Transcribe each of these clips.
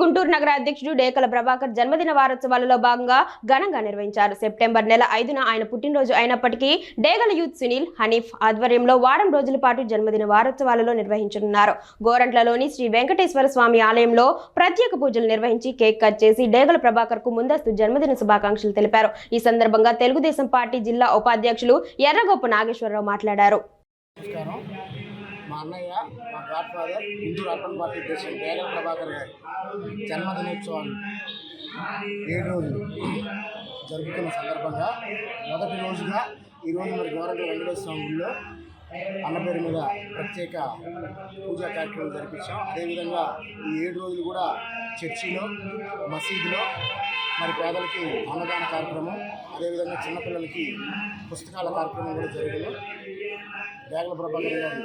గుంటూరు నగర అధ్యక్షుడు డేకల ప్రభాకర్ జన్మదిన వారోత్సవాలలో భాగంగా ఘనంగా నిర్వహించారు. సెప్టెంబర్ నెల ఐదున ఆయన పుట్టినరోజు అయినప్పటికీ డేగల యూత్ సునీల్ హనీఫ్ ఆధ్వర్యంలో వారం రోజుల పాటు జన్మదిన వారోత్సవాలలో నిర్వహించనున్నారు. గోరంట్లలోని శ్రీ వెంకటేశ్వర స్వామి ఆలయంలో ప్రత్యేక పూజలు నిర్వహించి కేక్ కట్ చేసి డేగల ప్రభాకర్కు ముందస్తు జన్మదిన శుభాకాంక్షలు తెలిపారు. ఈ సందర్భంగా తెలుగుదేశం పార్టీ జిల్లా ఉపాధ్యక్షులు ఎర్రగొప్ప నాగేశ్వరరావు మాట్లాడారు. మా అన్నయ్య మా godfather Hindu urban party అధ్యక్షుడు వేగల ప్రభాకర్ గారి. జన్మదినోత్సవాలు ఏడు రోజులు జరుపుతున్న సందర్భంగా మొదటి రోజుగా ఈరోజు మరి గౌరవ వెంకటేశ్వర స్వామిలో అన్న పేరు మీద ప్రత్యేక పూజా కార్యక్రమం జరిపించాం. అదేవిధంగా ఈ ఏడు రోజులు కూడా చర్చిలో మసీదులో మరి పేదలకి అన్నదాన కార్యక్రమం అదేవిధంగా చిన్నపిల్లలకి పుస్తకాల కార్యక్రమం కూడా జరిగింది వేగల ప్రభాకర్ గారు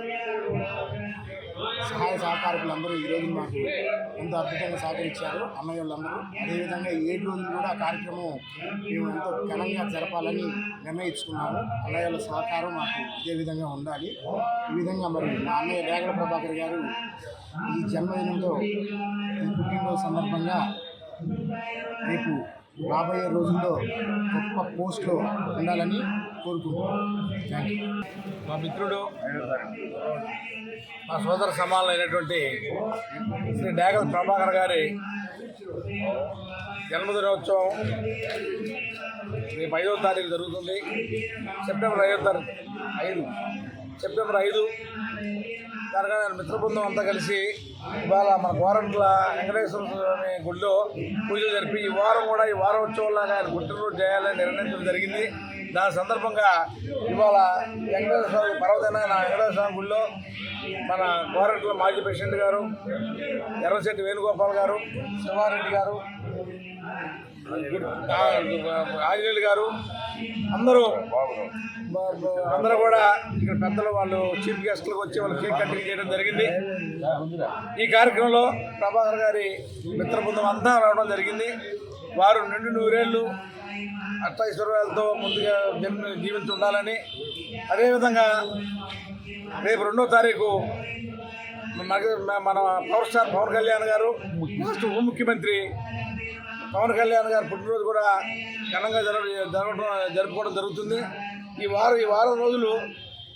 సహాయ సహకారకులందరూ ఈ రోజు మాకు ఎంతో అద్భుతంగా సహకరించారు. అన్నయ్య వాళ్ళందరూ అదేవిధంగా ఏడు రోజులు కూడా ఆ కార్యక్రమం మేము ఎంతో ఘనంగా జరపాలని నిర్ణయించుకున్నాము. అన్నయ్య వాళ్ళ సహకారం మాకు ఇదే విధంగా ఉండాలి. ఈ విధంగా మరి మా అన్నయ్య రేగడ ప్రభాకర్ గారు ఈ జన్మదినంతో ఈ పుట్టినరోజు సందర్భంగా రేపు రాబోయే రోజుల్లో గొప్ప పోస్ట్లో ఉండాలని కోరుకుంటున్నాను మా మిత్రుడు మా సోదర సమానమైనటువంటి శ్రీ డాగల ప్రభాకర్ గారి జన్మదినోత్సవం రేపు ఐదో తారీఖు జరుగుతుంది. సెప్టెంబర్ ఐదో తారీఖు ఐదు. సెప్టెంబర్ ఐదు దానిగా మిత్రబృందం మిత్ర బృందం అంతా కలిసి ఇవాళ మన గోరంట్ల వెంకటేశ్వర స్వామి గుడిలో పూజలు జరిపి ఈ వారం కూడా ఈ వారోత్సవంలాగా ఆయన పుట్టినరోజు చేయాలని నిర్ణయించడం జరిగింది. దాని సందర్భంగా ఇవాళ వెంకటేశ్వర స్వామి పర్వతమైన వెంకటేశ్వర స్వామి గుడిలో మన గోరంట్ల మాజీ ప్రెసిడెంట్ గారు ఎర్రశెట్టి వేణుగోపాల్ గారు శివారెడ్డి గారు ఆంజనేయులు గారు అందరూ అందరూ కూడా ఇక్కడ పెద్దలు వాళ్ళు చీఫ్ గెస్ట్లకు వచ్చి వాళ్ళు కేక్ కటింగ్ చేయడం జరిగింది. ఈ కార్యక్రమంలో ప్రభాకర్ గారి మిత్ర బృందం అంతా రావడం జరిగింది. వారు నిండు నూరేళ్ళు అష్టైశ్వర్యాలతో ముందుగా జన్మ జీవించి ఉండాలని. అదేవిధంగా రేపు రెండో తారీఖు మన- మన పవర్ స్టార్ పవన్ కళ్యాణ్ గారు ఉప ముఖ్యమంత్రి పవన్ కళ్యాణ్ గారి పుట్టినరోజు కూడా ఘనంగా జరగ జరగడం జరుపుకోవడం జరుగుతుంది. ఈ వారం ఈ వారం రోజులు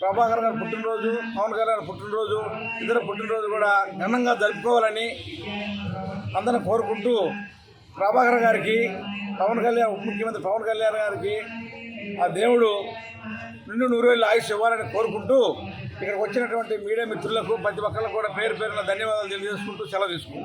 ప్రభాకర్ గారి పుట్టినరోజు పవన్ కళ్యాణ్ పుట్టినరోజు ఇతర పుట్టినరోజు కూడా ఘనంగా జరుపుకోవాలని అందరిని కోరుకుంటూ ప్రభాకర్ గారికి పవన్ కళ్యాణ్ ఉప ముఖ్యమంత్రి పవన్ కళ్యాణ్ గారికి ఆ దేవుడు నిన్ను నూరేళ్ళు ఆయుష్ ఇవ్వాలని కోరుకుంటూ ఇక్కడికి వచ్చినటువంటి మీడియా మిత్రులకు ప్రతి ఒక్కరికి కూడా పేరు పేరున ధన్యవాదాలు తెలియజేసుకుంటూ సెలవు తీసుకుంటాం